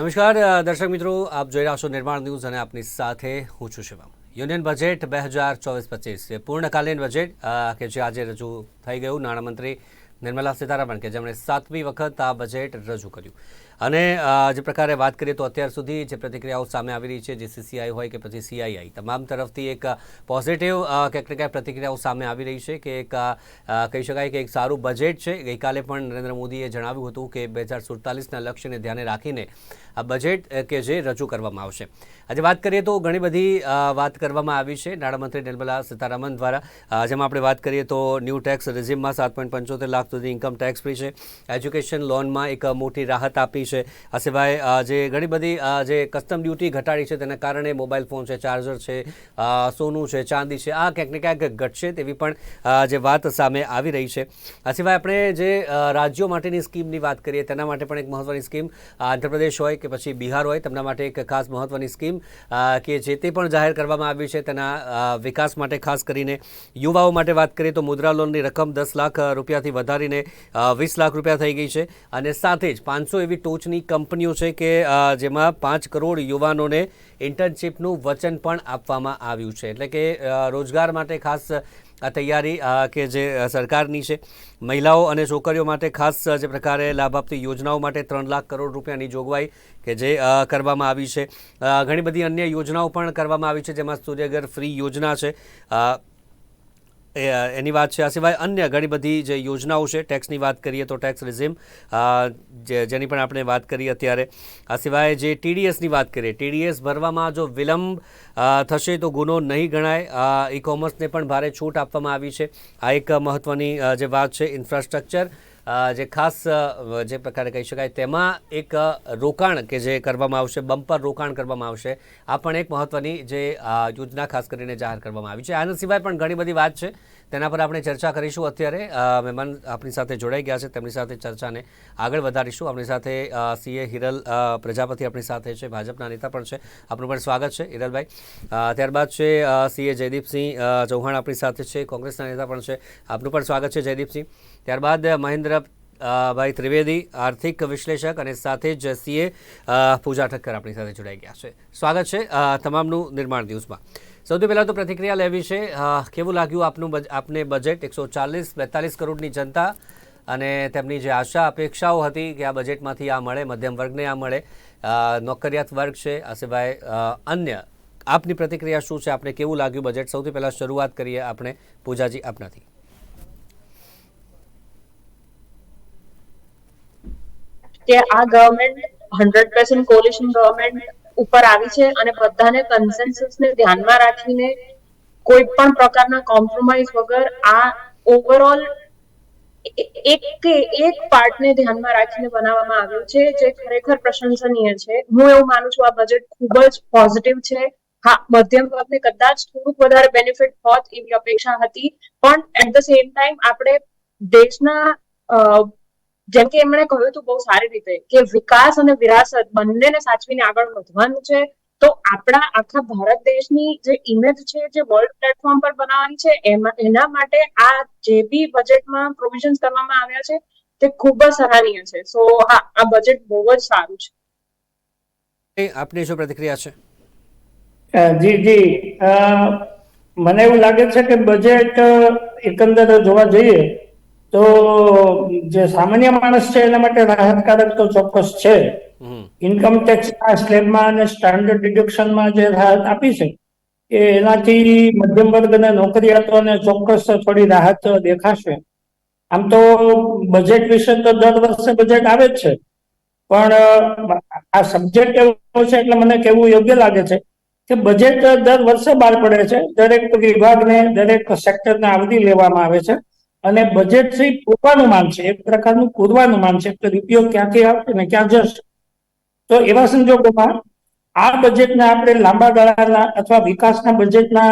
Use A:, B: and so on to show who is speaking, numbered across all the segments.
A: નમસ્કાર દર્શક મિત્રો, આપ જોઈ રહ્યા છો નિર્માણ ન્યૂઝ અને આપની સાથે હું છું શિવમ. યુનિયન બજેટ બે હજાર ચોવીસ પચીસ પૂર્ણકાલીન બજેટ કે જે આજે રજૂ થઈ ગયું નાણામંત્રી નિર્મલા સીતારામન, કે જેમણે સાતમી વખત આ બજેટ રજૂ કર્યું. અને જે પ્રકારે વાત કરીએ તો અત્યાર સુધી જે પ્રતિક્રિયાઓ સામે આવી રહી છે, જે સીસીઆઈ હોય કે પછી સીઆઈઆઈ તમામ તરફથી એક પોઝિટિવ ક્યાંક ને ક્યાંક પ્રતિક્રિયાઓ સામે આવી રહી છે કે એક કહી શકાય કે એક સારું બજેટ છે. ગઈકાલે પણ નરેન્દ્ર મોદીએ જણાવ્યું હતું કે બે હજાર સુડતાલીસના લક્ષ્યને ધ્યાને રાખીને આ બજેટ કે જે રજૂ કરવામાં આવશે. આજે વાત કરીએ તો ઘણી બધી વાત કરવામાં આવી છે. નાણામંત્રી નિર્મલા સીતારામન દ્વારા જેમાં આપણે વાત કરીએ તો ન્યૂ ટેક્સ રિઝિમમાં સાત પોઈન્ટ પંચોતેર લાખ સુધી ઇન્કમ ટેક્સ ફ્રી છે. એજ્યુકેશન લોનમાં એક મોટી રાહત આપી છે. આ સિવાય જે ઘણી બધી જે કસ્ટમ ડ્યુટી ઘટાડી છે તેના કારણે મોબાઈલ ફોન છે ચાર્જર છે સોનું છે, ચાંદી છે, આ ક્યાંક ને ક્યાંક ઘટશે તેવી પણ જે વાત સામે આવી રહી છે. આ સિવાય આપણે જે રાજ્યો માટેની સ્કીમની વાત કરીએ તેના માટે પણ એક મહત્વની સ્કીમ આંધ્રપ્રદેશ હોય કે પછી બિહાર હોય, તેમના માટે એક ખાસ મહત્વની સ્કીમ કે જે તે પણ જાહેર કરવામાં આવી છે તેના વિકાસ માટે ખાસ કરીને. યુવાઓ માટે વાત કરીએ તો મુદ્રા લોનની રકમ દસ લાખ રૂપિયાથી વધારીને વીસ લાખ રૂપિયા થઈ ગઈ છે અને સાથે જ પાંચસો એવી ટોચની કંપનીઓ છે કે જેમાં પાંચ કરોડ યુવાનોને ઇન્ટર્નશીપનું વચન પણ આપવામાં આવ્યું છે. એટલે કે રોજગાર માટે ખાસ તૈયારી કે જે સરકારની છે. મહિલાઓ અને છોકરીઓ માટે ખાસ જે પ્રકારે લાભ આપતી યોજનાઓ માટે ત્રણ લાખ કરોડ રૂપિયાની જોગવાઈ કે જે કરવામાં આવી છે. ઘણી બધી અન્ય યોજનાઓ પણ કરવામાં આવી છે, જેમાં સૂર્યઘર ફ્રી યોજના છે. એની વાત છે આ સિવાય અન્ય ઘણી બધી જે યોજનાઓ છે ટેક્સની વાત કરીએ તો ટેક્સ રિઝિમ જેની પણ આપણે વાત કરી અત્યારે, આ સિવાય જે ટીડીએસની વાત કરીએ ટીડીએસ ભરવામાં જો વિલંબ થશે તો ગુનો નહીં ગણાય. ઈ કોમર્સને પણ ભારે છૂટ આપવામાં આવી છે. આ એક મહત્ત્વની જે વાત છે ઇન્ફ્રાસ્ટ્રક્ચર જે ખાસ જે પ્રકારે કહી શકાય તેમાં એક રોકાણ કે જે કરવામાં આવશે, બમ્પર રોકાણ કરવામાં આવશે, આ પણ એક મહત્ત્વની જે યોજના ખાસ કરીને જાહેર કરવામાં આવી છે. આના સિવાય પણ ઘણી બધી વાત છે. તેના પર આપણે ચર્ચા કરીશું અત્યારે. મહેમાન આપણી સાથે જોડાઈ ગયા છે. તેમની સાથે ચર્ચાને આગળ વધારીશું. આપણી સાથે સીએ હિરલ પ્રજાપતિ આપણી સાથે છે. ભાજપના નેતા પણ છે. આપનું પણ સ્વાગત છે, હિરલભાઈ. ત્યારબાદ છે સીએ જયદીપસિંહ ચૌહાણ આપણી સાથે છે. કોંગ્રેસના નેતા પણ છે. આપનું પણ સ્વાગત છે, જયદીપસિંહ. ત્યારબાદ મહેન્દ્ર ભાઈ ત્રિવેદી, આર્થિક વિશ્લેષક અને સાથે જ સીએ પૂજા ઠક્કર આપણી સાથે જોડાઈ ગયા છે. સ્વાગત છે તમામનું નિર્માણ દિવસમાં સૌથી પહેલાં તો પ્રતિક્રિયા લેવી છે. કેવું લાગ્યું આપનું આપને બજેટ એકસો ચાલીસ, બેતાલીસ કરોડની જનતા અને તેમની જે આશા, અપેક્ષાઓ હતી કે આ બજેટમાંથી આ મળે, મધ્યમ વર્ગને આ મળે. નોકરિયાત વર્ગ છે. આ સિવાય અન્ય આપની પ્રતિક્રિયા શું છે? આપને કેવું લાગ્યું બજેટ સૌથી પહેલાં શરૂઆત કરીએ આપણે પૂજાજી આપનાથી.
B: કે આ government hundred percent coalition government ઉપર આવી છે અને બધાને કન્સેન્સસ ને ધ્યાનમાં રાખીને કોઈ પણ પ્રકારના કોમ્પ્રોમાઇઝ વગર આ ઓવરઓલ એક કે એક પાર્ટને ધ્યાનમાં રાખીને બનાવવામાં આવ્યું છે, જે ખરેખર પ્રશંસનીય છે. હું એવું માનું છું આ બજેટ ખૂબ જ પોઝિટિવ છે. હા, મધ્યમ વર્ગને કદાચ થોડુંક વધારે બેનિફિટ હોત એવી અપેક્ષા હતી, પણ એટ ધ સેમ ટાઈમ આપણે દેશના જેમ કે એમણે કહ્યું હતું બહુ સારી રીતે કે વિકાસ અને વિરાસત બંનેને સાચવીને આગળ વધવાનું છે તો આપણા આખા ભારત દેશની જે ઇમેજ છે જે વર્લ્ડ પ્લેટફોર્મ પર બનાવવાની છે એમાં એના માટે આ જે બી બજેટમાં પ્રોવિઝન્સ કરવામાં આવ્યા છે તે ખૂબ જ સરાહનીય છે. સો હા આ બજેટ બહુ જ સારું છે.
A: એ આપની શું પ્રતિક્રિયા છે?
C: જી જી. અ, મને એવું લાગે છે કે બજેટ એકંદરે જોવા જઈએ તો જે સામાન્ય માણસ છે એના માટે રાહતકારક તો ચોક્કસ છે. ઇન્કમ ટેક્સના સ્લેબમાં અને સ્ટાન્ડર્ડ ડિડક્શનમાં જે રાહત આપી છે એ એનાથી મધ્યમ વર્ગ અને નોકરિયાતોને ચોક્કસ થોડી રાહત દેખાશે. આમ તો બજેટ વિશે તો દર વર્ષે બજેટ આવે જ છે. પણ આ સબ્જેક્ટ એવો છે એટલે મને કેવું યોગ્ય લાગે છે કે બજેટ દર વર્ષે બહાર પડે છે. દરેક વિભાગને દરેક સેક્ટરને આવરી લેવામાં આવે છે. અને બજેટ છે પૂર્વાનુમાન છે, એક પ્રકારનું પૂર્વાનુમાન છે. કે રૂપિયો ક્યાંથી આવશે ને ક્યાં જશે? તો એવા સંજોગોમાં આ બજેટને આપણે લાંબા ગાળાના અથવા વિકાસના બજેટના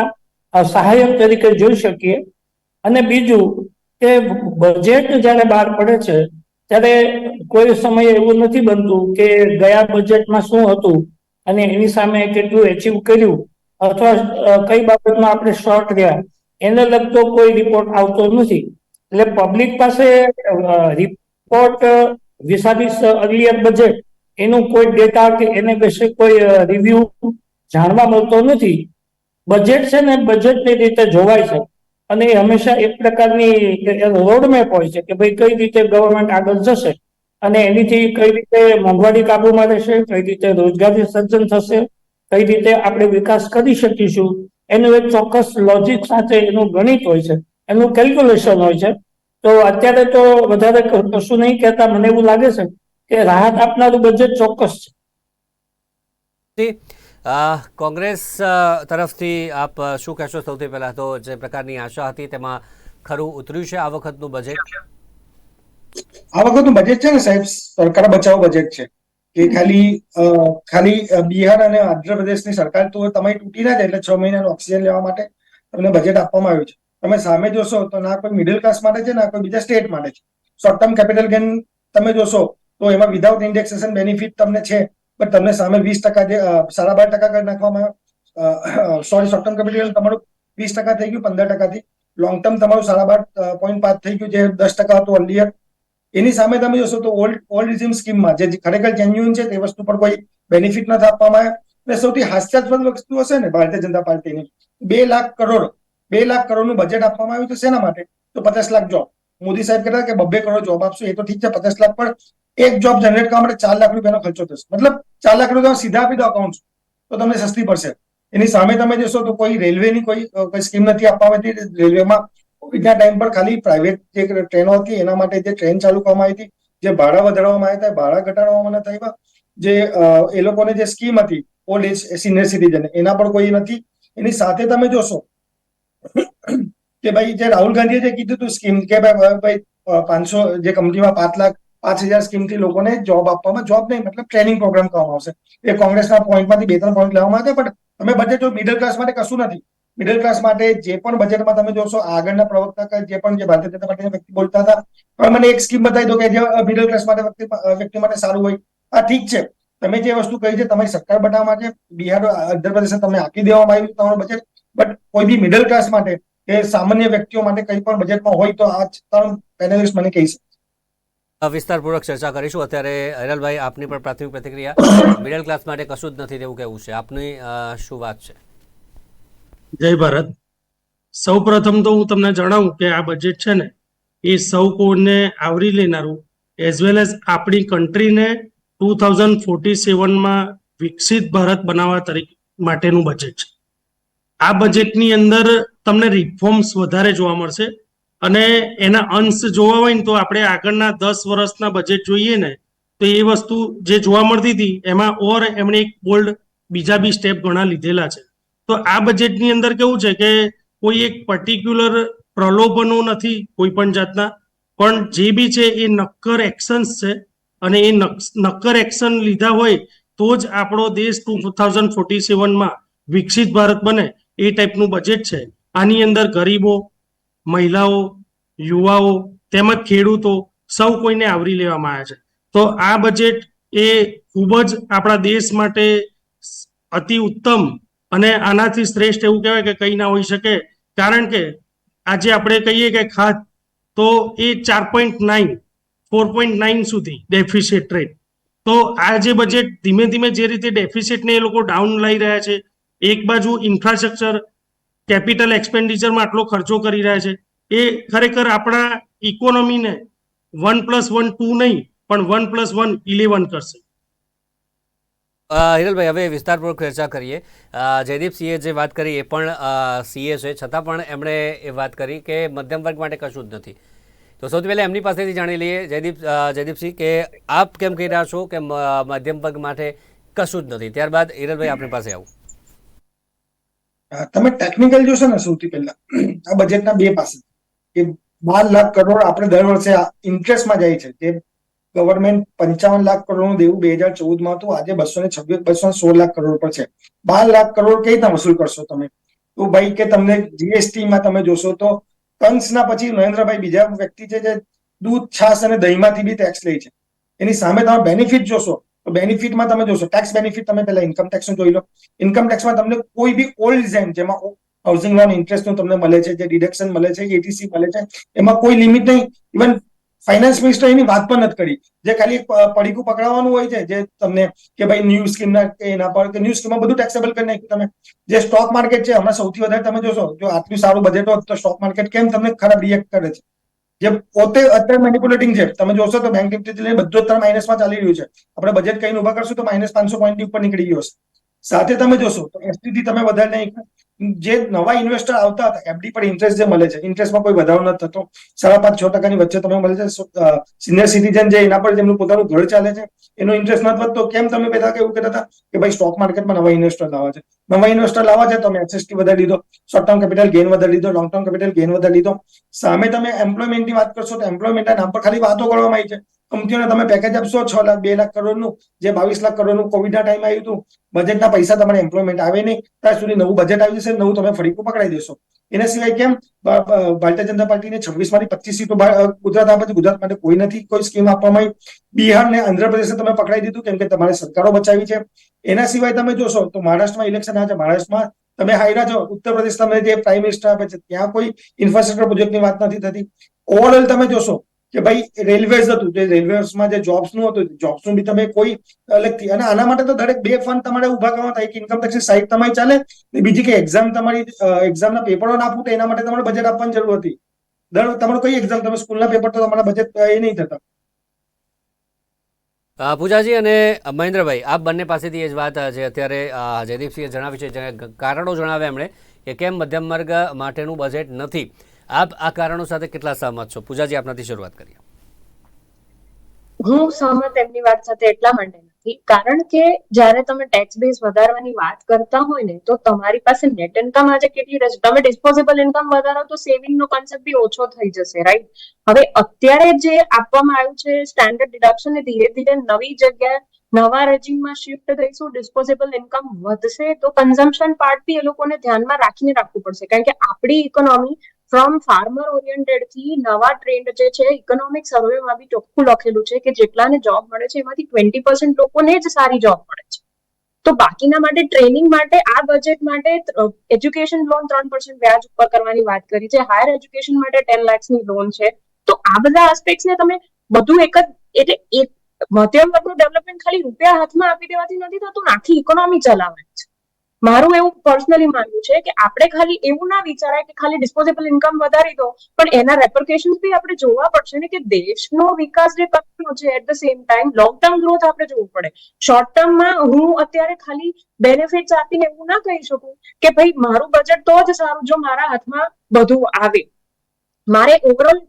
C: સહાયક તરીકે જોઈ શકીએ. અને બીજું કે બજેટ જ્યારે બહાર પડે છે, ત્યારે કોઈ સમયે એવું નથી બનતું કે ગયા બજેટમાં શું હતું અને એની સામે કેટલું એચીવ કર્યું અથવા કઈ બાબતમાં આપણે શોર્ટ રહ્યા. એને લગતો કોઈ રિપોર્ટ આવતો નથી. એટલે પબ્લિક પાસે રિપોર્ટ વિસાવીસ અર્લિયર બજેટ એનું કોઈ ડેટા કે એને વિશે કોઈ રિવ્યુ જાણવા મળતો નથી. બજેટ છે ને બજેટની રીતે જોવાય છે. અને એ હંમેશા એક પ્રકારની રોડમેપ હોય છે કે ભાઈ કઈ રીતે ગવર્મેન્ટ આગળ જશે અને એનીથી કઈ રીતે મોંઘવારી કાબુમાં રહેશે, કઈ રીતે રોજગારી સર્જન થશે, કઈ રીતે આપણે વિકાસ કરી શકીશું, એનું એક ચોક્કસ લોજિક સાથે એનું ગણિત હોય છે. એનું કેલ્ક્યુલેશન હોય છે. તો અત્યારે તો વધારે કશું નહીં કહેતા મને એવું લાગે છે કે રાહત આપનારું બજેટ ચોક્કસ છે.
A: કોંગ્રેસ તરફથી આપ શું કહેશો સૌથી પહેલા તો જે પ્રકારની આશા હતી તેમાં ખરું ઉતર્યું છે આ વખતનું બજેટ
D: આ વખતનું બજેટ છે ને સાહેબ સરકાર બચાવ બજેટ છે. કે ખાલી અ, ખાલી બિહાર અને આંધ્રપ્રદેશની સરકાર તો તમારી તૂટી ના જાય એટલે છ મહિનાનું ઓક્સિજન લેવા માટે તમને બજેટ આપવામાં આવ્યું છે. તમે સામે જોશો તો ના કોઈ મિડલ ક્લાસ માટે છે, ના કોઈ બીજા સ્ટેટ માટે છે. શોર્ટ ટર્મ કેપિટલ ગેન તમે જોશો તો એમાં વિધાઉટ ઇન્ડેક્સેશન બેનિફિટ તમને છે, પણ તમને સામે વીસ ટકા જે સાડા બાર ટકા કરી નાખવામાં સોરી શોર્ટ ટર્મ કેપિટલ તમારું વીસ ટકા થઈ ગયું, પંદર ટકાથી. લોંગ ટર્મ તમારું સાડા બાર પોઈન્ટ પાંચ થઈ ગયું, જે દસ ટકા હતું અર્લિયર એની સામે તમે જોશો તો ઓલ્ડ ઓલ્ડ રિઝિમ સ્કીમમાં જે ખરેખર જેન્યુઅન છે, તે વસ્તુ પર કોઈ બેનિફિટ નથી આપવામાં આવ્યા. અને સૌથી હાસ્યાસ્પદ વસ્તુ હશે ને, ભારતીય જનતા પાર્ટીની. બે લાખ કરોડ બે લાખ કરોડનું બજેટ આપવામાં આવ્યું તો શેના માટે? તો પચાસ લાખ જોબ મોદી સાહેબ કહેતા કે બબ્બે કરોડ જોબ આપશો, એ તો ઠીક છે, પચાસ લાખ પણ એક જોબ જનરેટ કરવા માટે ચાર લાખ રૂપિયાનો ખર્ચો થશે. મતલબ ચાર લાખ રૂપિયા સીધા આપી દો અકાઉન્ટ તો તમને સસ્તી પડશે. એની સામે તમે જોશો તો કોઈ રેલવેની કોઈ કોઈ સ્કીમ નથી આપવામાં આવતી. રેલવેમાં કોવિડના ટાઈમ પર ખાલી પ્રાઇવેટ જે ટ્રેનો હતી, એના માટે જે ટ્રેન ચાલુ કરવામાં આવી હતી, જે ભાડા વધારવામાં આવ્યા હતા, ભાડા ઘટાડવામાં નથી આવ્યા જે એ લોકોને જે સ્કીમ હતી ઓલ્ડ એજ સિનિયર સિટીઝન એના પર કોઈ નથી. એની સાથે તમે જોશો કે ભાઈ જે રાહુલ ગાંધીએ જે કીધું હતું સ્કીમ કે ભાઈ પાંચસો, જે કંપનીમાં પાંચ લાખ, પાંચ હજાર સ્કીમથી લોકોને જોબ આપવામાં જોબ નહીં, મતલબ ટ્રેનિંગ પ્રોગ્રામ કરવામાં આવશે. એ કોંગ્રેસના પોઈન્ટમાંથી બે, ત્રણ પોઈન્ટ લેવામાં આવ્યા પણ તમે બજેટ જો મિડલ ક્લાસ માટે કશું નથી મિડલ ક્લાસ માટે જે પણ બજેટમાં તમે જોશો, આગળના પ્રવક્તા જે પણ જે ભારતીય જનતા પાર્ટીના વ્યક્તિ બોલતા હતા, પણ મને એક સ્કીમ બતાવી દો કે જે મિડલ ક્લાસ માટે વ્યક્તિ માટે સારું હોય. આ ઠીક છે. તમે જે વસ્તુ કહી છે, તમારી સરકાર બનાવવા માટે બિહાર આંધ્રપ્રદેશ તમને આપી દેવામાં આવ્યું તમારું બજેટ બટ કોઈ બી મિડલ ક્લાસ માટે કે સામાન્ય વ્યક્તિઓ માટે કંઈ પણ બજેટમાં હોય તો આ ત્રણ પેનલિસ્ટ મને કહી શકે.
A: વિસ્તારપૂર્વક ચર્ચા કરીશું. અત્યારે હિરલભાઈ આપની પણ પ્રાથમિક પ્રતિક્રિયા. મિડલ ક્લાસ માટે કશું જ નથી તેવું કહેવું છે. આપની શું વાત છે?
E: જય ભારત. સૌ પ્રથમ તો હું તમને જણાવું કે આ બજેટ છે ને એ સૌ કોને આવરી લેનારું એઝ વેલ એઝ આપણી કન્ટ્રીને ટુ થાઉઝન્ડ ફોર્ટી સેવનમાં વિકસિત ભારત બનાવવા તરીકે માટેનું બજેટ છે. આ બજેટની અંદર તમને રિફોર્મ્સ વધારે જોવા મળશે. અને એના અંશ જોવા હોય ને તો આપણે આગળના દસ વર્ષના બજેટ જોઈએ ને, તો એ વસ્તુ જે જોવા મળતી હતી, એમાં ઓર એમણે એક બોલ્ડ બીજા બી સ્ટેપ ઘણા લીધેલા છે. તો આ બજેટની અંદર કેવું છે કે કોઈ એક પર્ટિક્યુલર પ્રલોભનો નથી કોઈ પણ જાતના, પણ જે બી છે એ નક્કર એક્શન્સ છે અને એ નક- નક્કર એક્શન લીધા હોય તો જ આપણો દેશ ટુ થાઉઝન્ડ ફોર્ટી સેવનમાં વિકસિત ભારત બને. એ ટાઈપનું બજેટ છે. આની અંદર ગરીબો, મહિલાઓ, યુવાઓ તેમજ ખેડૂતો સૌ કોઈને આવરી લેવામાં આવ્યા છે. તો આ બજેટ એ ખૂબ જ આપણા દેશ માટે અતિ ઉત્તમ અને આનાથી શ્રેષ્ઠ એવું કહેવાય કે કંઈ ના હોઈ શકે. કારણ કે આજે આપણે કહીએ કે ખાત તો એ ચાર point nine four point nine સુધી ડેફિસિટ રેટ તો આ જે બજેટ ધીમે ધીમે જે રીતે ડેફિસિટને એ લોકો ડાઉન લઈ રહ્યા છે એક બાજુ ઇન્ફ્રાસ્ટ્રક્ચર કેપિટલ એક્સપેન્ડિચરમાં આટલો ખર્ચો કરી રહ્યા છે. એ ખરેખર આપણા ઇકોનોમીને વન પ્લસ વન ટુ નહીં પણ વન પ્લસ વન ઇલેવન કરશે.
A: હિરલભાઈ હવે વિસ્તારપૂર્વક ચર્ચા કરીએ. અ, જયદીપ સિંહે જે વાત કરી એ પણ સીએ છે. છતાં પણ એમણે એ વાત કરી કે મધ્યમ વર્ગ માટે કશું જ નથી. તો સૌથી પહેલાં એમની પાસેથી જાણી લઈએ. જયદીપ જયદીપસિંહ કે આપ કેમ કહી રહ્યા છો કે મધ્યમ વર્ગ માટે કશું જ નથી. ત્યારબાદ હિરલભાઈ આપણી પાસે આવું.
D: તમે ટેકનિકલ જોશો ને સૌથી પહેલા, આ બજેટના બે પાસે. કે બાર લાખ કરોડ આપણે દર વર્ષે ઇન્ટરેસ્ટમાં જાય છે. જે ગવર્મેન્ટ પંચાવન લાખ કરોડનું દેવું બે હજાર ચૌદમાં હતું, આજે બસો ને છવ્વીસ, બસો સોળ લાખ કરોડ પર છે. બાર લાખ કરોડ કઈ રીતના વસૂલ કરશો તમે? તો ભાઈ કે તમને જીએસટીમાં તમે જોશો તો કંસના પછી નરેન્દ્રભાઈ બીજા વ્યક્તિ છે જે દૂધ છાસ અને દહીંમાંથી બી ટેક્સ લે છે. એની સામે તમે બેનિફિટ જોશો. તો બેનિફિટમાં તમે જોશો ટેક્સ બેનિફિટ તમે પહેલા ઇન્કમ ટેક્સનું જોઈ લો. ઇન્કમ ટેક્સમાં તમને કોઈ બી ઓલ્ડ ડિઝાઇન જેમાં હાઉસિંગ લોન ઇન્ટરેસ્ટનું તમને મળે છે, જે ડિડક્શન મળે છે એટીસી મળે છે, એમાં કોઈ લિમિટ નહીં. ઇવન ફાઇનાન્સ મિનિસ્ટર એની વાત પણ નથી કરી. જે ખાલી પડીકું પકડાવવાનું હોય છે, જે તમને કે ભાઈ ન્યૂ સ્કીમના એના પર, કે ન્યૂ સ્કીમમાં બધું ટેક્સેબલ કરી નાખ્યું તમે. જે સ્ટોક માર્કેટ છે, હમણાં સૌથી વધારે તમે જોશો, જો આટલું સારું બજેટ હોત તો સ્ટોક માર્કેટ કેમ તમને ખરાબ રિએક્ટ કરે છે? જે પોતે અત્યારે મેનિપ્યુલેટિંગ છે. તમે જોશો તો બેંક નિફ્ટી લઈને બધું અત્યારે માઇનસમાં ચાલી રહ્યું છે. આપણે બજેટ કહીને ઊભા કરશું તો માઇનસ પાંચસો પોઈન્ટ ઉપર નીકળી ગયો હશે. સાથે તમે જોશો તો એસટીથી તમે વધારે નહીં જે નવા ઇન્વેસ્ટર આવતા હતા એફડી પર ઇન્ટરેસ્ટ જે મળે છે ઇન્ટરેસ્ટમાં કોઈ વધારો નથી થતો. સાડા પાંચ, છ ટકાની વચ્ચે તમે મળે છે સિનિયર સિટીઝન જે એના પર જેમનું પોતાનું ઘર ચાલે છે, એનો ઇન્ટરેસ્ટ નથી વધતો કેમ તમે પહેલા એવું કહેતા હતા કે ભાઈ સ્ટોક માર્કેટમાં નવા ઇન્વેસ્ટર લાવવા છે. નવા ઇન્વેસ્ટર લાવવા છે તમે એસએસટી વધારી લીધો શોર્ટ ટર્મ કેપિટલ ગેઇન વધારી લીધો લોંગ ટર્મ કેપિટલ ગેઇન વધારી લીધો સામે તમે એમ્પ્લોયમેન્ટની વાત કરશો તો એમ્પ્લોયમેન્ટના નામ પર ખાલી વાતો કરવામાં આવી છે. કંપનીઓને તમે પેકેજ આપશો, છ લાખ, બે લાખ કરોડનું, જે બાવીસ લાખ કરોડનું કોવિડના ટાઈમ આવ્યું હતું બજેટના પૈસા તમારે એમ્પ્લોયમેન્ટ આવે નહીં, ત્યાં સુધી નવું બજેટ આવી જશે, નવું તમે ફરીકું પકડાઈ દેશો. એના સિવાય કેમ ભારતીય જનતા પાર્ટીને છવ્વીસમાંથી પચીસ સીટો ગુજરાત આપે ગુજરાત માટે કોઈ નથી, કોઈ સ્કીમ આપવામાં આવી. બિહાર ને આંધ્રપ્રદેશને તમે પકડાઈ દીધું, કેમ કે તમારે સરકારો બચાવી છે. એના સિવાય તમે જોશો તો મહારાષ્ટ્રમાં ઇલેક્શન આવે છે. મહારાષ્ટ્રમાં તમે હાર્યા છો ઉત્તર પ્રદેશ તમે જે પ્રાઇમ મિનિસ્ટર આપે છે, ત્યાં કોઈ ઇન્ફ્રાસ્ટ્રક્ચર પ્રોજેક્ટની વાત નથી થતી. ઓવરઓલ તમે જોશો કે ભાઈ રેલવેઝ હતું, જે રેલવેઝમાં જે જોબ્સનું હતું જોબ્સનું બી તમે કોઈ અલગથી અને આના માટે તો દરેક બે ફંડ તમારે ઊભા કરવા થાય કે ઇન્કમ ટેક્સની સાઇટ તમારી ચાલે બીજી કે એક્ઝામ તમારી એક્ઝામના પેપરો ના ફૂટે એના માટે તમારે બજેટ આપવાની જરૂર હતી. દર તમારું કઈ એક્ઝામ તમે સ્કૂલના પેપર તો તમારા બજેટ એ નહીં થતા.
A: પૂજાજી અને મહેન્દ્રભાઈ, આપ બંને પાસેથી એ જ વાત છે અત્યારે જયદીપસિંહે જણાવ્યું છે કારણો જણાવ્યા એમણે, કે કેમ મધ્યમ વર્ગ માટેનું બજેટ નથી. આપ આ કારણો સાથે કેટલા સહમત છો? પૂજાજી, આપનાથી શરૂઆત કરીએ.
B: હું સહમત એમની વાત સાથે એટલા માટે નથી. કારણ કે જ્યારે તમે ટેક્સ બેઝ વધારવાની વાત કરતા હોય ને, તો તમારી પાસે નેટ ઇન્કમ આજે કેટલી રહેશે? તમે ડિસ્પોઝેબલ ઇન્કમ વધારો તો સેવિંગ નો કોન્સેપ્ટ બી ઓછો થઈ જશે રાઈટ હવે અત્યારે જે આપવામાં આવ્યું છે સ્ટેન્ડર્ડ ડિડક્શન ને ધીરે ધીરે નવી જગ્યાએ નવા રેજીમમાં શિફ્ટ થઈશું ડિસ્પોઝેબલ ઇન્કમ વધશે, તો કન્ઝમ્પશન પાર્ટ બી એ લોકોને ધ્યાનમાં રાખીને રાખવું પડશે. કારણ કે આપણી ઇકોનોમી ફ્રોમ ફાર્મર ઓરિએન્ટેડથી નવા ટ્રેન્ડ જે છે ઇકોનોમિક સર્વેમાં બી ચોખ્ખું લખેલું છે કે જેટલાને જોબ મળે છે, એમાંથી ટ્વેન્ટી પર્સન્ટ લોકોને જ સારી જોબ મળે છે. તો બાકીના માટે ટ્રેનિંગ માટે, આ બજેટ માટે એજ્યુકેશન લોન ત્રણ પર્સન્ટ વ્યાજ ઉપર કરવાની વાત કરી છે. હાયર એજ્યુકેશન માટે ટેનની લોન છે. તો આ બધા આસ્પેક્ટ ને તમે બધું એક જ, એટલે એક મધ્યમ વર્ગનું ડેવલપમેન્ટ ખાલી રૂપિયા હાથમાં આપી દેવાથી નથી થતું, આખી ઇકોનોમી ચલાવવાની છે. મારું એવું પર્સનલી માનવું છે કે આપણે ખાલી એવું ના વિચારાય કે ખાલી ડિસ્પોઝેબલ ઇન્કમ વધારી દો, પણ એના રેપરકેશન્સ બી આપણે જોવા પડશે ને કે દેશનો વિકાસ જે કરવાનો છે at the same time long term growth આપણે જોવું પડે. શોર્ટ ટર્મમાં હું અત્યારે ખાલી બેનિફિટ્સ આપીને એવું ના કહી શકું કે ભાઈ મારું બજેટ તો જ સારું જો મારા હાથમાં બધું આવે. મારે ઓવરઓલ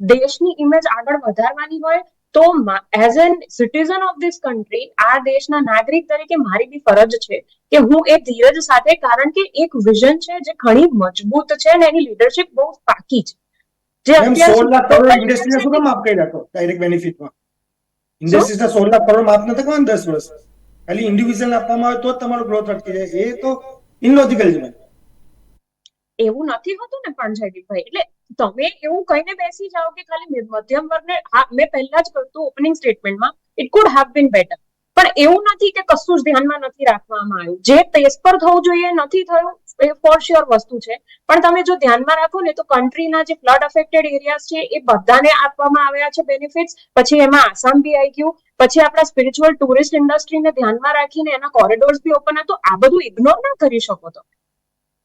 B: દેશની ઇમેજ આગળ વધારવાની હોય તો as an citizen of this country આ દેશના નાગરિક તરીકે મારી બી ફરજ છે કે હું એ ધીરજ સાથે કારણ કે એક વિઝન છે જે ઘણી મજબૂત છે અને એની લીડરશિપ બહુ પાકી છે. જે
D: સોળ લાખ કરોડ ઇન્ડસ્ટ્રીને શું કામ કરી રાખો ડાયરેક્ટ બેનિફિટમાં ઇન્ડસ્ટ્રીઝના સોળ લાખ કરોડ માફ નથી કરવાના દસ વર્ષ? ખાલી ઇન્ડિવિજ્યુઅલ આપવામાં આવે તો જ તમારો ગ્રોથ અટકી જાય. એ તો ઇનલોજિકલ છે
B: એવું નથી હોતું ને પણ જયદીપભાઈ એટલે તમે એવું કહીને બેસી જાઓ કે ખાલી મધ્યમ વર્ગને મેં પહેલા જ કહ્યું ઓપનિંગ સ્ટેટમેન્ટમાં it could have been better પણ એવું નથી કે કશું જ ધ્યાનમાં નથી રાખવામાં આવ્યું. જે પેસ પર થવું જોઈએ, નથી થયું, એ ફોર શ્યોર વસ્તુ છે. પણ તમે જો ધ્યાનમાં રાખો ને, તો કન્ટ્રીના જે ફ્લડ અફેક્ટેડ એરિયાઝ છે, એ બધાને આપવામાં આવ્યા છે બેનિફિટ્સ પછી એમાં આસામ બી આવી ગયું. પછી આપણા સ્પિરિચ્યુઅલ ટુરિસ્ટ ઇન્ડસ્ટ્રીને ધ્યાનમાં રાખીને એના કોરિડોર્સ બી ઓપન તો આ બધું ઇગ્નોર ના કરી શકો તો.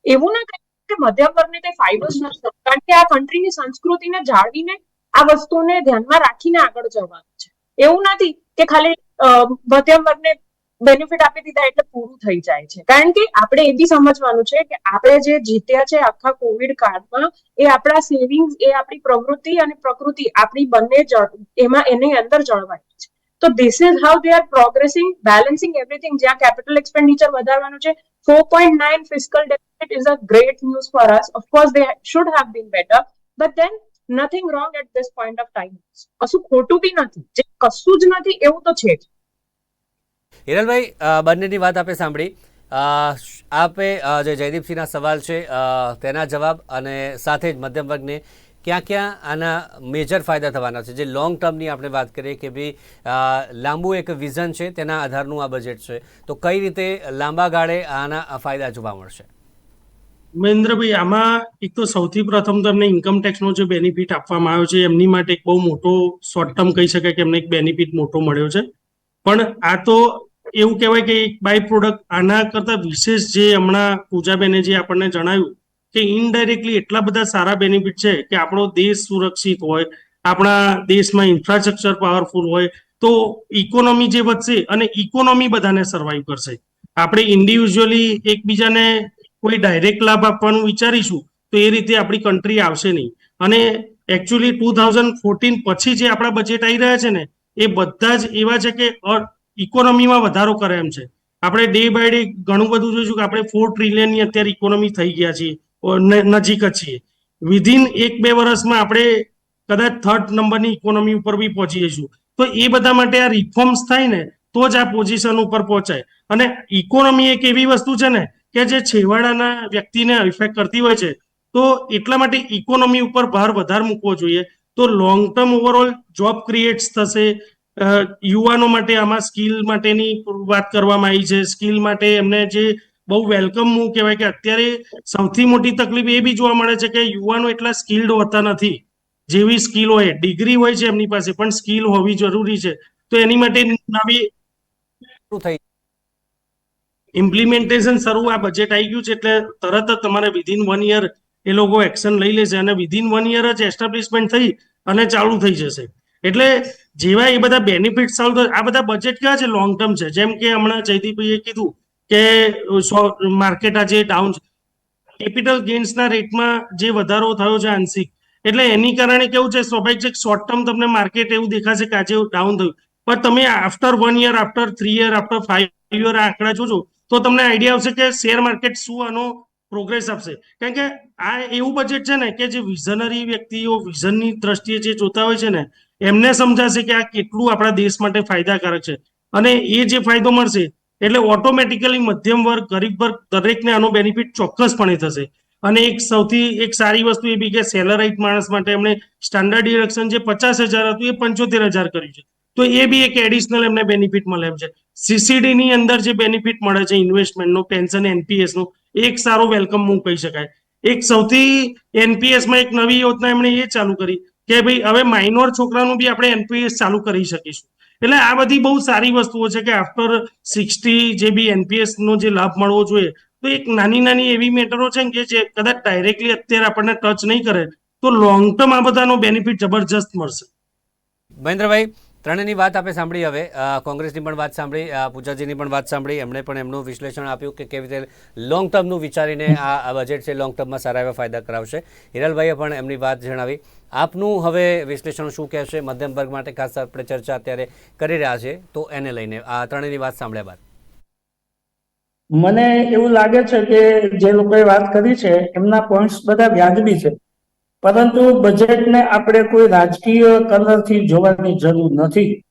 B: એવું ના કે મધ્યમ વર્ગને કઈ ફાયદો જ નથી કારણ કે આ કન્ટ્રીની સંસ્કૃતિને જાળવીને આ વસ્તુને ધ્યાનમાં રાખીને આગળ જવાનું છે. એવું નથી કે ખાલી મધ્યમ વર્ગને બેનિફિટ આપી દીધા એટલે પૂરું થઈ જાય છે. કારણ કે આપણે એ બી સમજવાનું છે કે આપણે જે જીત્યા છે આખા કોવિડ કાળમાં, એ આપણા સેવિંગ્સ એ આપણી પ્રવૃત્તિ અને પ્રકૃતિ, આપણી બંને એમાં એની અંદર જળવાય છે. તો this is how they are progressing balancing everything જ્યાં કેપિટલ એક્સપેન્ડિચર વધારવાનું છે 4.9 fiscal deficit is a great news for us. Of course, they should have been better, but then nothing wrong at this point of time. કશું ખોટું બી નથી જે કશું જ નથી એવું તો છે જ
A: હિરલભાઈ બંનેની વાત આપે સાંભળી આપે જે જયદીપસિંહના સવાલ છે તેના જવાબ અને સાથે જ મધ્યમ વર્ગને ક્યાં ક્યાં આના મેજર ફાયદા થવાના છે? જે લોંગ ટર્મની આપણે વાત કરીએ કે ભાઈ લાંબુ એક વિઝન છે, તેના આધારનું આ બજેટ છે. તો કઈ રીતે લાંબા ગાળે આના ફાયદા જોવા મળશે?
E: મહેન્દ્રભાઈ, આમાં એક તો સૌથી પ્રથમ તમને ઇન્કમ ટેક્સનો જે બેનિફિટ આપવામાં આવ્યો છે, એમની માટે એક બહુ મોટો શોર્ટ ટર્મ કહી શકાય કે એમને એક બેનિફિટ મોટો મળ્યો છે. પણ આ તો એવું કહેવાય કે એક બાય પ્રોડક્ટ આના કરતા વિશેષ જે હમણાં પૂજાબેને જે આપણને જણાવ્યું કે ઇનડાયરેક્ટલી એટલા બધા સારા બેનિફિટ છે કે આપણો દેશ સુરક્ષિત હોય, આપણા દેશમાં ઇન્ફ્રાસ્ટ્રક્ચર પાવરફુલ હોય, તો ઇકોનોમી જે વધશે અને ઇકોનોમી બધાને સર્વાઈવ કરશે. આપણે ઇન્ડિવિજ્યુઅલી એકબીજાને કોઈ ડાયરેક્ટ લાભ આપવાનું વિચારીશું, તો એ રીતે આપણી કન્ટ્રી આવશે નહીં. અને એકચ્યુઅલી ટુ થાઉઝન્ડ ફોર્ટીન પછી જે આપણા બજેટ આવી રહ્યા છે ને, એ બધા જ એવા છે કે ઇકોનોમીમાં વધારો કરે એમ છે. આપણે ડે બાય ડે ઘણું બધું જોઈશું કે આપણે ફોર ટ્રિલિયનની અત્યારે ઇકોનોમી થઈ ગયા છીએ. નજીક જ છીએ. વિધિન એક બે વર્ષમાં આપણે કદાચ થર્ડ નંબરની ઇકોનોમી ઉપર બી પહોંચી જઈશું. તો એ બધા માટે આ રિફોર્મ્સ થાય ને, તો જ આ પોઝિશન ઉપર પહોંચાય. અને ઇકોનોમી એક એવી વસ્તુ છે ને, કે જે છેવાડાના વ્યક્તિને ઇફેક્ટ કરતી હોય છે, તો એટલા માટે ઇકોનોમી ઉપર ભાર વધારે મૂકવો જોઈએ. તો long term overall job creates થશે યુવાનો માટે આમાં સ્કિલ માટેની વાત કરવામાં આવી છે. સ્કિલ માટે એમને જે બહુ વેલકમ હું કહેવાય કે અત્યારે સૌથી મોટી તકલીફ એ બી જોવા મળે છે કે યુવાનો એટલા સ્કિલ્ડ હોતા નથી. જેવી સ્કિલ હોય ડિગ્રી હોય છે એમની પાસે પણ સ્કિલ હોવી જરૂરી છે. તો એની માટે નવી
A: થઈ?
E: ઇમ્પ્લિમેન્ટેશન શરૂ આ બજેટ આવી ગયું છે એટલે તરત જ તમારે વિધિન વન યર એ લોકો એક્શન લઈ લેશે અને વિધિન વન યર જ એસ્ટાબ્લિશમેન્ટ થઈ અને ચાલુ થઈ જશે. એટલે જેવા એ બધા બેનિફિટ ચાલુ આ બધા બજેટ કયા છે? લોંગ ટર્મ છે. જેમ કે હમણાં જયદીપભાઈએ કીધું કે માર્કેટ આજે ડાઉન છે કેપિટલ ગેઇન્સના રેટમાં જે વધારો થયો છે આંશિક એટલે એની કારણે કેવું છે, સ્વાભાવિક છે શોર્ટ ટર્મ તમને માર્કેટ એવું દેખાશે કે આજે ડાઉન થયું. પણ તમે after one year after three year after five year આંકડા જોજો, તો તમને આઈડિયા આવશે કે શેર માર્કેટ શું આનો પ્રોગ્રેસ આપશે. કારણ કે આ એવું બજેટ છે ને કે જે વિઝનરી વ્યક્તિઓ વિઝનની દ્રષ્ટિએ જે જોતા હોય છે ને, એમને સમજાશે કે આ કેટલું આપણા દેશ માટે ફાયદાકારક છે. અને એ જે ફાયદો મળશે એટલે ઓટોમેટિકલી મધ્યમ વર્ગ, ગરીબ વર્ગ દરેકને આનો બેનિફિટ ચોક્કસપણે થશે. અને એક સૌથી, એક સારી વસ્તુ એ બી કે સેલરાઇટ માણસ માટે એમણે સ્ટાન્ડર્ડ ડિડક્શન જે પચાસ હજાર હતું એ પંચોતેર હજાર કર્યું છે. તો એ બી એક એડિશનલ એમને બેનિફિટ મળે એમ છે. સીસીડી ની અંદર જે બેનિફિટ મળે છે ઇન્વેસ્ટમેન્ટનો પેન્શન એનપીએસનું, એક સારો વેલકમ મૂવ કહી શકાય. એક સૌથી એનપીએસમાં એક નવી યોજના એમણે એ ચાલુ કરી કે ભાઈ હવે માઇનોર છોકરાનું બી આપણે એનપીએસ ચાલુ કરી શકીશું. એટલે આ બધી બહુ સારી વસ્તુઓ છે કે આફ્ટર સિક્સટી જે બી એનપીએસ નો જે લાભ મળવો જોઈએ, તો એક નાની નાની એવી મેટરો છે કે જે કદાચ ડાયરેક્ટલી અત્યારે આપણને ટચ નહીં કરે, તો લોંગ ટર્મ આ બધાનો બેનિફિટ જબરજસ્ત મળશે.
A: મહેન્દ્રભાઈ, ત્રણેયની વાત આપણે સાંભળી હવે. કોંગ્રેસની પણ વાત સાંભળી પૂજાજીની પણ વાત સાંભળી. એમણે પણ એમનું વિશ્લેષણ આપ્યું કે કેવી રીતે લોંગ ટર્મનું વિચારીને આ બજેટ છે લોંગ ટર્મમાં સારા એવા ફાયદા કરાવશે. હિરલભાઈએ પણ એમની વાત જણાવી. આપનું હવે વિશ્લેષણ શું કહેશે? મધ્યમ વર્ગ માટે ખાસ આપણે ચર્ચા અત્યારે કરી રહ્યા છે, તો એને લઈને આ ત્રણેયની વાત સાંભળ્યા બાદ.
C: મને એવું લાગે છે કે જે લોકોએ વાત કરી છે, એમના પોઈન્ટ્સ બધા વ્યાજબી છે. પરંતુ બજેટને આપણે કોઈ રાજકીય કલરથી જોવાની જરૂર નથી.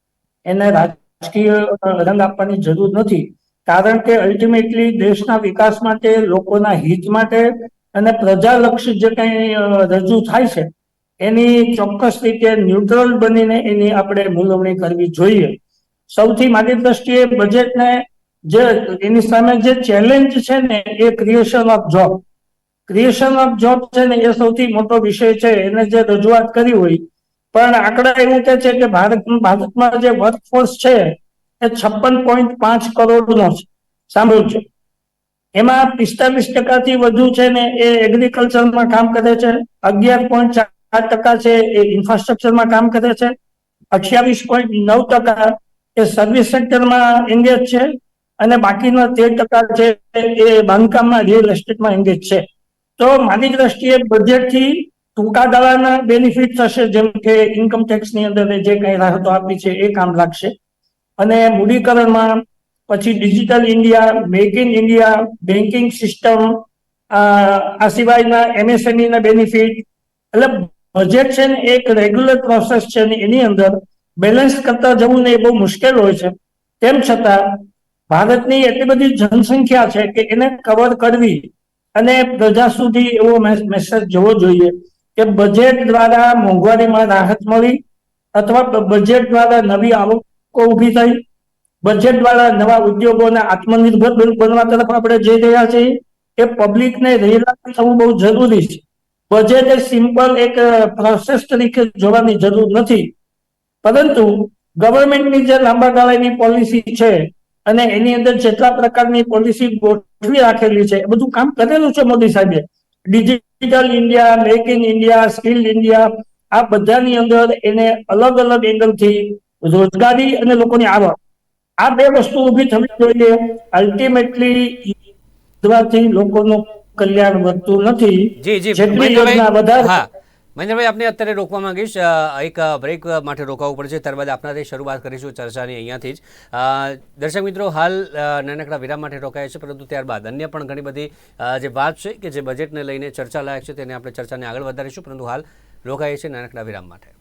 C: એને રાજકીય રંગ આપવાની જરૂર નથી. કારણ કે અલ્ટિમેટલી દેશના વિકાસ માટે, લોકોના હિત માટે અને પ્રજાલક્ષી જે કંઈ રજૂ થાય છે એની ચોક્કસ રીતે ન્યુટ્રલ બનીને એની આપણે મૂલવણી કરવી જોઈએ. સૌથી મારી દ્રષ્ટિએ બજેટને જે, એની સામે જે ચેલેન્જ છે ને, એ creation of job creation of job છે ને, એ સૌથી મોટો વિષય છે. એને જે રજૂઆત કરી હોય, પણ આંકડા એવું કે છે કે ભારત, ભારતમાં જે વર્કફોર્સ છે, એ છપ્પન પોઈન્ટ પાંચ કરોડનો છે. સાંભળ્યું છે. એમાં પિસ્તાલીસ ટકાથી વધુ છે ને, એ એગ્રીકલ્ચરમાં કામ કરે છે. અગિયાર પોઈન્ટ ચાર ટકા છે એ ઇન્ફ્રાસ્ટ્રક્ચરમાં કામ કરે છે, અઠ્યાવીસ પોઈન્ટ નવ ટકા એ સર્વિસ સેક્ટરમાં એંગેજ છે અને બાકીના તેર ટકા છે એ બાંધકામમાં રિયલ એસ્ટેટમાં એંગેજ છે. તો મારી દ્રષ્ટિએ બજેટથી ટૂંકા ગાળાના બેનિફિટ થશે, જેમ કે ઇન્કમ ટેક્સની અંદર જે કઈ રાહતો આપી છે એ કામ લાગશે. અને મૂડીકરણમાં પછી digital India make in India banking system આ સિવાયના એમએસએમઈ ના બેનિફિટ એટલે બજેટ છે ને એક રેગ્યુલર પ્રોસેસ છે ને એની અંદર બેલેન્સ કરતા જવું ને એ બહુ મુશ્કેલ હોય છે. તેમ છતાં, ભારતની એટલી બધી જનસંખ્યા છે કે એને કવર કરવી અને પ્રજા સુધી એવો મેસેજ જવો જોઈએ કે બજેટ દ્વારા મોંઘવારીમાં રાહત મળી અથવા બજેટ દ્વારા નવી આવકો ઊભી થઈ. બજેટ દ્વારા નવા ઉદ્યોગોને આત્મનિર્ભર બન- બનવા તરફ આપણે જઈ રહ્યા છીએ. એ પબ્લિકને રિયલાઇઝ થવું બહુ જરૂરી છે. બજેટ એ સિમ્પલ એક પ્રોસેસ તરીકે જોવાની જરૂર નથી. પરંતુ ગવર્મેન્ટની જે લાંબા ગાળાની પોલિસી છે અને એની અંદર જેટલા પ્રકારની પોલિસી ગોઠવી રાખેલી છે, એ બધું કામ કરેલું છે મોદી સાહેબે. Digital India make in India skill India આ બધાની અંદર એને અલગ અલગ એંગલથી રોજગારી અને લોકોની આવક. આ બે વસ્તુ ઊભી થવી જોઈએ. અલ્ટિમેટલી લોકોનું કલ્યાણ વધતું નથી.
A: જી જી.
C: જેટલી યોજના
A: મહેન્દ્રભાઈ
C: વધારે
A: હા. મહેન્દ્રભાઈ આપને અત્યારે રોકવા માંગીશ. એક બ્રેક માટે રોકાવું પડશે ત્યારબાદ આપણાથી શરૂઆત કરીશું ચર્ચાની અહીંયાથી જ. દર્શક મિત્રો હાલ નાનકડા વિરામ માટે રોકાયા છે પરંતુ ત્યારબાદ અન્ય પણ ઘણી બધી જે વાત છે કે જે બજેટને લઈને ચર્ચા લાયક છે તેને આપણે ચર્ચાને આગળ વધારીશું પરંતુ હાલ રોકાઈએ છીએ નાનકડા વિરામ માટે.